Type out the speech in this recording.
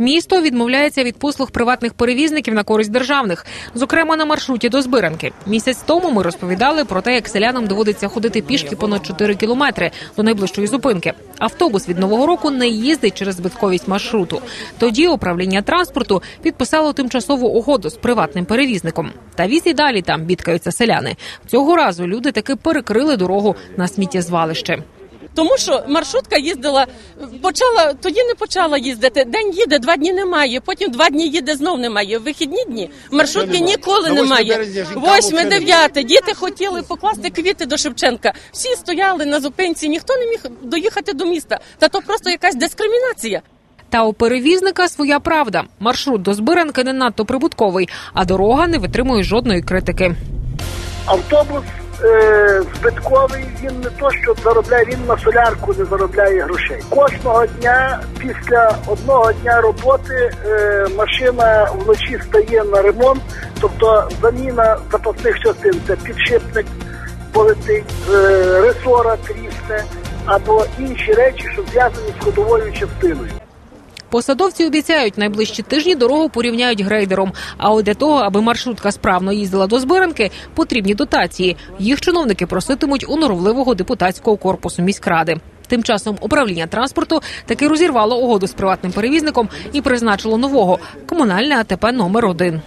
Місто відмовляється від послуг приватних перевізників на користь державних, зокрема на маршруті до Збиранки. Місяць тому ми розповідали про те, як селянам доводиться ходити пішки понад 4 кілометри до найближчої зупинки. Автобус від нового року не їздить через збитковість маршруту. Тоді управління транспорту підписало тимчасову угоду з приватним перевізником. Та віз і далі там бідкаються селяни. Цього разу люди таки перекрили дорогу на сміттєзвалище. Тому що маршрутка їздила, почала тоді не почала їздити. День їде, два дні немає. Потім два дні їде, знов немає. В Вихідні дні маршрутки ніколи 8 немає. Восьме, дев'яте. Діти хотіли покласти квіти до Шевченка. Всі стояли на зупинці, ніхто не міг доїхати до міста. Та то просто якась дискримінація. Та у перевізника своя правда. Маршрут до Збиранки не надто прибутковий, а дорога не витримує жодної критики. Автобус е, збитковий, він не то, що заробляє, він на солярку не заробляє грошей. Кожного дня після одного дня роботи е, машина вночі стає на ремонт, тобто заміна запасних частин це підшипник полетить, е, ресора трісне або інші речі, що зв'язані з ходовою частиною. Посадовці обіцяють, найближчі тижні дорогу порівняють грейдером. А от для того, аби маршрутка справно їздила до Збиранки, потрібні дотації. Їх чиновники проситимуть у норовливого депутатського корпусу міськради. Тим часом управління транспорту таки розірвало угоду з приватним перевізником і призначило нового комунальне АТП номер один.